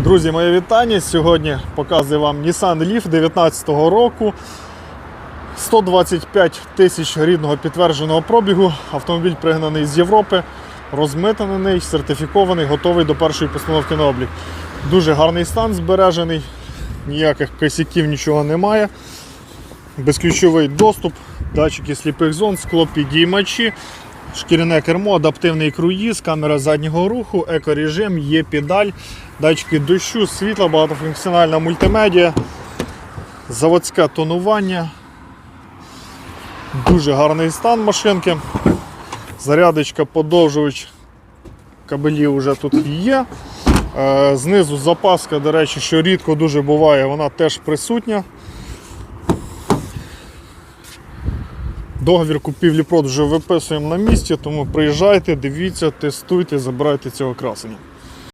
Друзі, моє вітання. Сьогодні показую вам Nissan Leaf 2019 року. 125 тисяч рідного підтвердженого пробігу. Автомобіль пригнаний з Європи, розмитнений, сертифікований, готовий до першої постановки на облік. Дуже гарний стан збережений, ніяких косяків, нічого немає. Безключовий доступ, датчики сліпих зон, склопідіймачі, шкіряне кермо, адаптивний круїз, камера заднього руху, екорежим, є педаль, датчики дощу, світла, багатофункціональна мультимедіа, заводське тонування. Дуже гарний стан машинки. Зарядочка, подовжувач кабелів вже тут є. Е, Знизу запаска, до речі, що рідко дуже буває, вона теж присутня. Договір купівлі-продажу виписуємо на місці, тому приїжджайте, дивіться, тестуйте, забирайте цього красення.